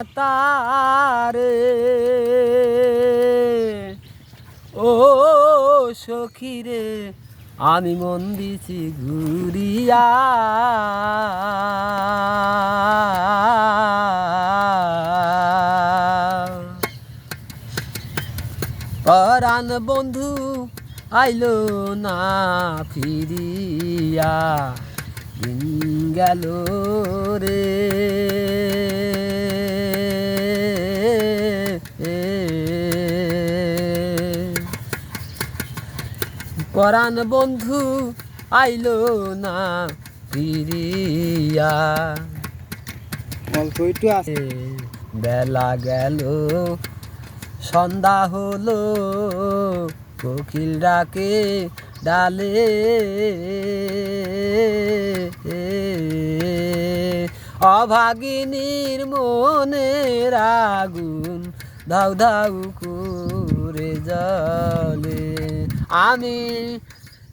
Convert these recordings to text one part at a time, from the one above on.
তারে। ও সখীরে আমি মন দিছি ঘুরিয়া। পরাণ বন্ধু আইলো না ফিরিয়া গেল রে। পরাণ বন্ধু আইলো না ফিরিয়া। অল্প একটু আছে বেলা গেল সন্ধ্যা হলো কোকিল ডাকে ডালে। অভাগিনীর মনের আগুন ধাউ ধাউ করে জলে আমি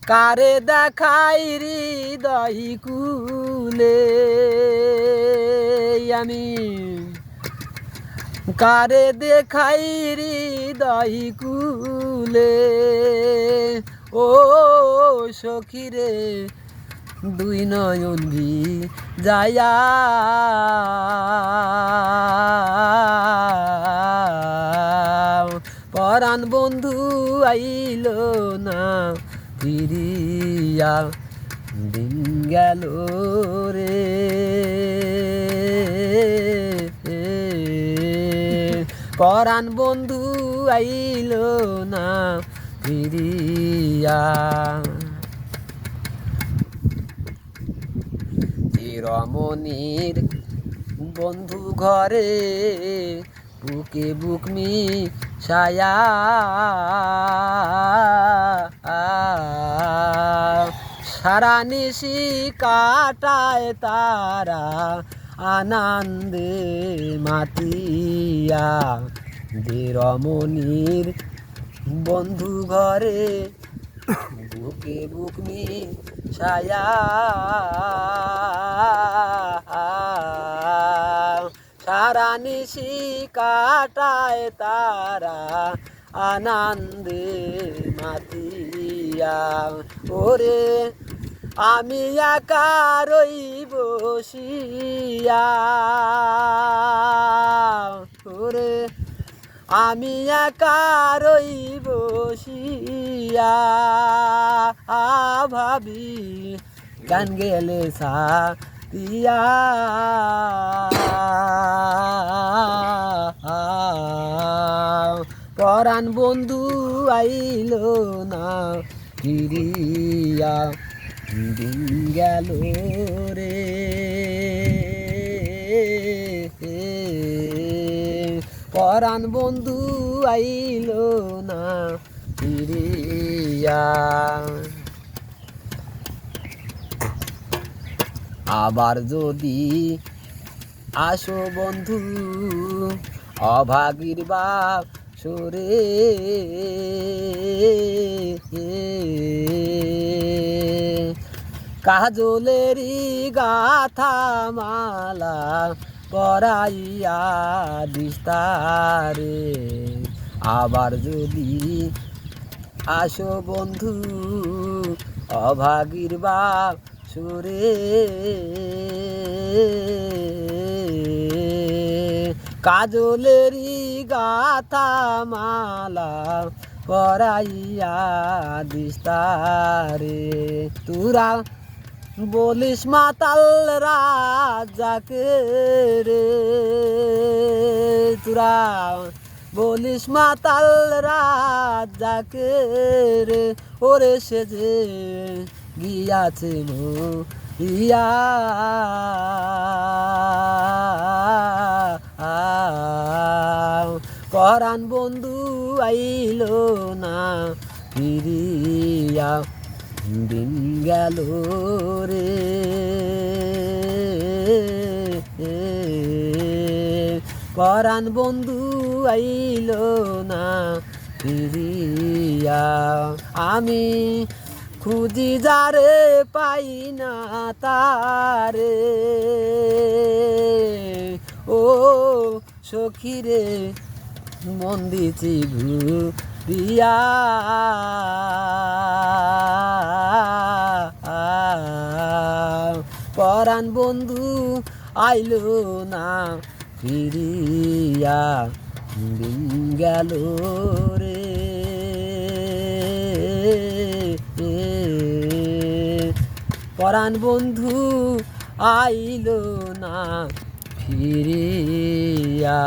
কারে দেখাই হৃদয় কুলে? আমি। কারে দেখাই হৃদয় কুলে? ও সখীরে, দুই নয়ন ভি যায়া পরাণ বন্ধু আইল না, ফিরিয়া দিন গেল রে। পরাণ বন্ধু আইল না, ফিরিয়া চিরমনির বন্ধু ঘরে বুকে বুক মি ছায়া। সারা নিশি কাটায় তারা আনন্দে মাতিয়া। রমণীর বন্ধু ঘরে বুকে বুক মি ছায়া সারা নিশি কাটায় তারা আনন্দে মাতিয়া। ওরে, আমি একা বসিয়া। ওরে, আমি একা বসিয়া। ভাবি, গান গেলে সা দিয়া পরাণ বন্ধু আইল না, ফিরিয়া গেল রে। পরাণ বন্ধু আইল না, ফিরিয়া। আবার যদি আসো বন্ধু, অভাগীর বাপ সরে কাজলেরই গাথা মালা পরাইয়া দিস্তারে আবার যদি আসো বন্ধু অভাগীর বাপ সুরে কাজলেরই গাথা মালা পরাইয়া দিস্তারে তুরা বলিস মাতাল রাজাকে রে। তুরা বলিস মাতাল রাজাকে রে। ওরে সে যে গিয়াছে মো ইয়া। পরাণ বন্ধু আইল না, ফিরিয়া দিন গেল রে। পরাণ বন্ধু আইল না, ফিরিয়া, আমি খুঁজি যারে পাই না তারে। ও সখী রে মন দিছি ঘুরিয়া পরাণ বন্ধু আইলো না ফিরিয়া গেল রে। পরাণ বন্ধু আইলো না ফিরিয়া।